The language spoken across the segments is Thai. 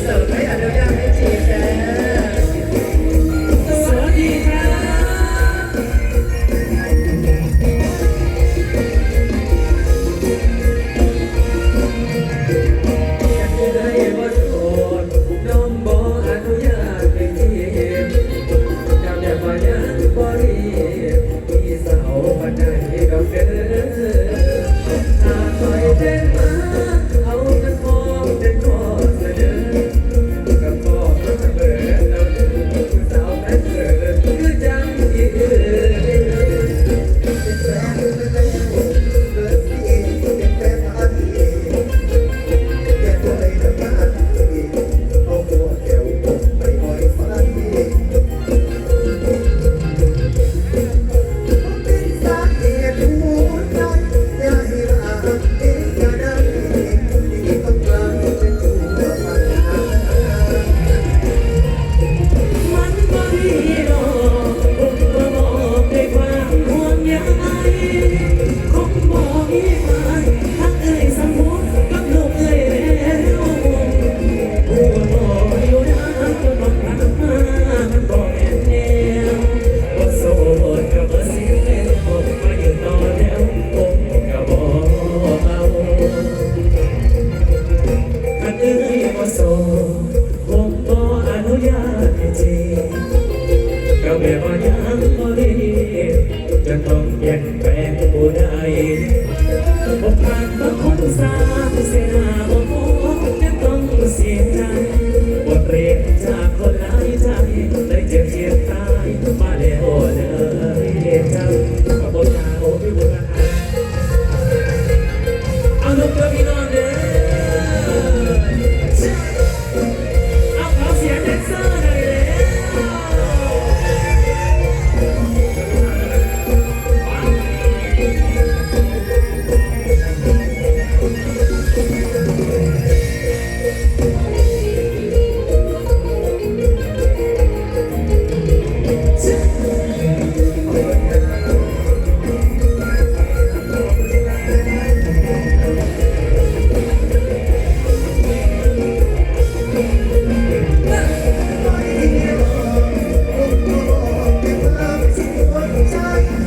เสริมให้อันเดีย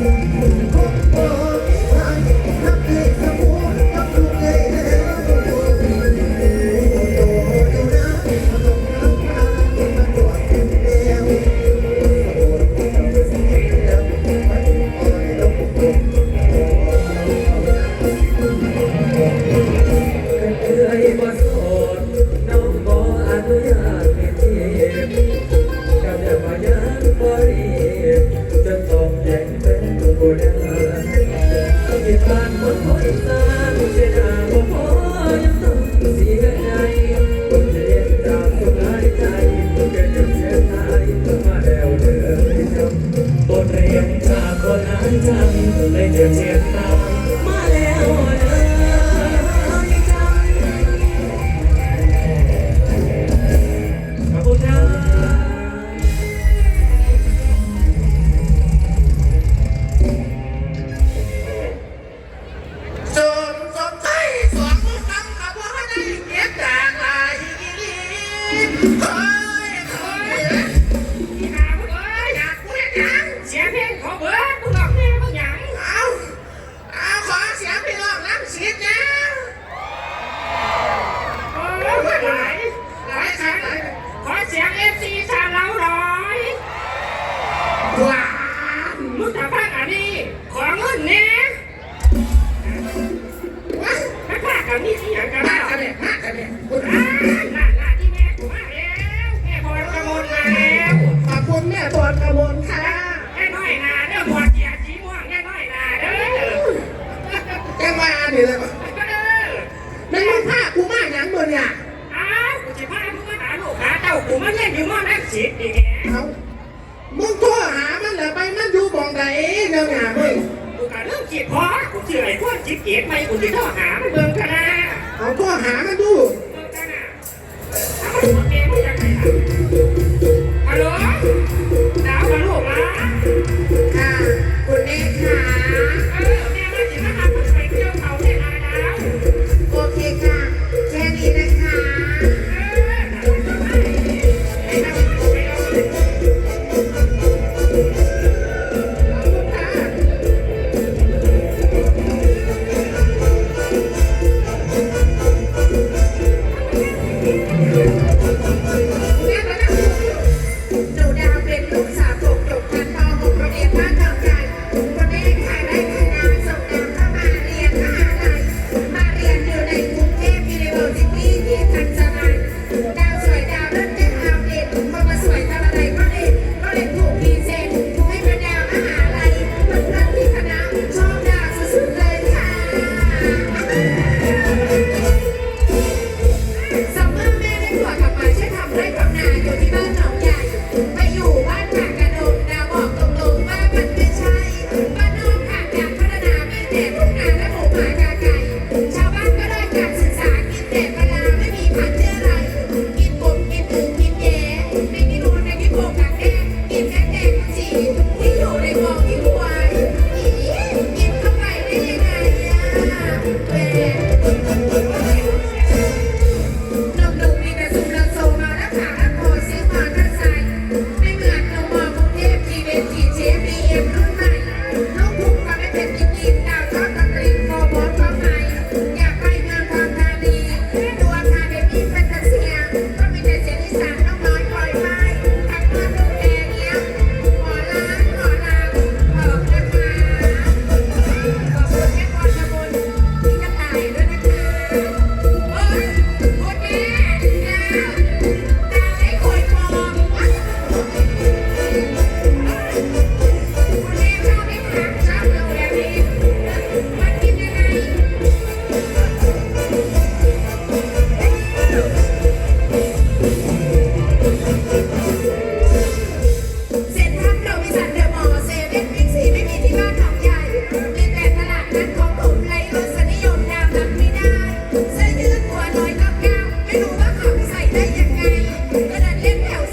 Música สื่อไอ้พวกจิ๊บเอ๋ไปกูจะต้องหามันเบิ่งกันนะเอาก็หากัดูเบิ่งกันนะเอามันหัวแกไม่ยากไปฮัลโหล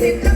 เ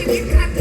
ชีวิตครั